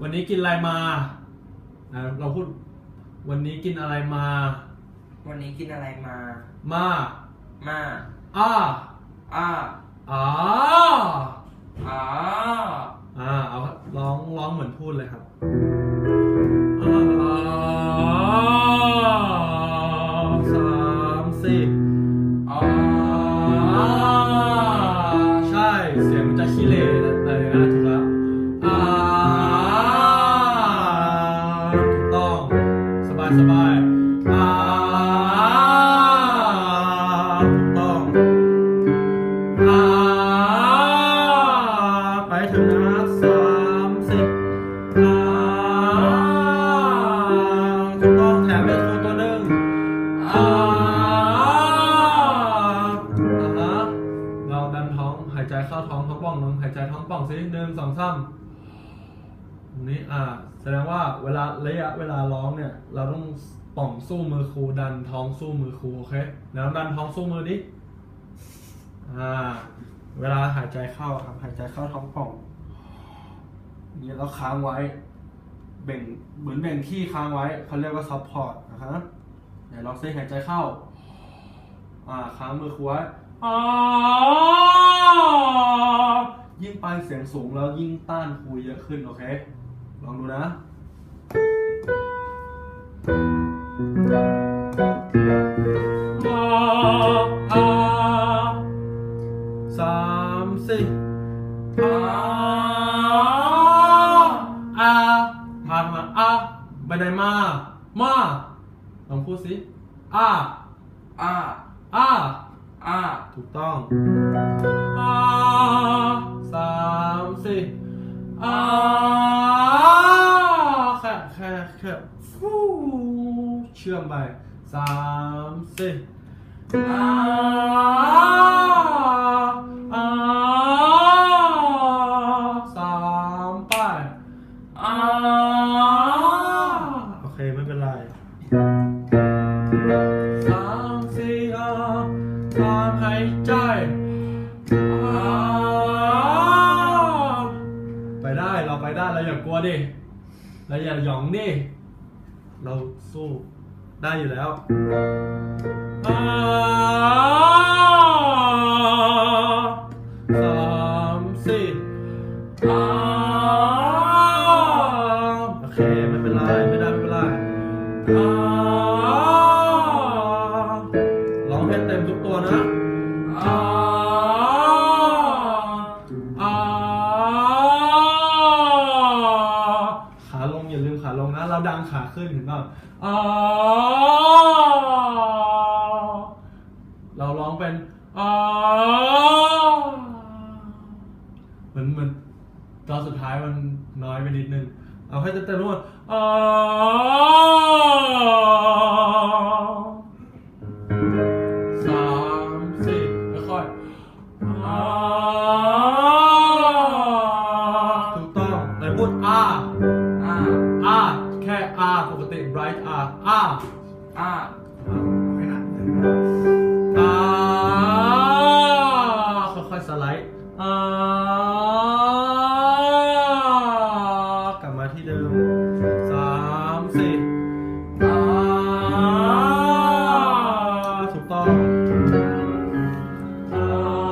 วันนี้กินอะไรมานะเราพูด วันนี้กินอะไรมา วันนี้กินอะไรมา มา มา อ้าอ้าอ๋ออ๋ออ่า เอาร้องร้องเหมือนพูดเลยครับ อ่าถูกต้องแถมเป็นตัวตัวหนึ่งอ่าอ่าฮะเราดันท้องหายใจเข้าท้องท้องป่องหนึ่งหายใจท้องป่องสิหนึ่งสองสามตรงนี้อ่าแสดงว่าเวลาระยะเวลาร้องเนี่ย เราต้องป่องสู้มือครูดันท้องสู้มือครูโอเคแล้วดันท้องสู้มือดิอ่าเวลาหายใจเข้าครับหายใจเข้าท้องป่อง นี่แล้วค้างไว้เบ่งเหมือนเบ่งขี้ค้างไว้เขาเรียกว่าซับพอร์ตนะฮะเดี๋ยวลองเส้หายใจเข้า อ่าค้างมือคว้ายิ่งไปเสียงสูงแล้วยิ่งต้านครูเยอะขึ้น โอเค ลองดูนะ สามสี่อ่าอา มาทำไมาอาไปไหนมา มาลองพูดสิอาอ้าอาอ้าถูกต้องอาสามสี่อาแค่แค่แค่ฟูเชื่อมไปสามสี่อาอา ใจอ่ไปได้เราไปได้เราอย่ากลัวดิเราอย่าหยองดิเราสู้ได้อยู่แล้วสามสี่โอเคไม่เป็นไรไม่ได้ไม่เป็นไรอ่าร้องให้เต็มทุกตัวนะ ขาลงอย่าลืมขาลงนะ เราดังขาขึ้นเห็นป่ะอ่าเราร้องเป็นอ่าเหมือนเหมือนตอนสุดท้ายมันน้อยไปนิดนึง เอาให้เต็มๆทุกคนอ่า ถูกต้องแต่พูด R R R แค่ R ปกติ bright R R R ไม่นาค่อยๆสไลด์กลับมาที่เดิมสามสี่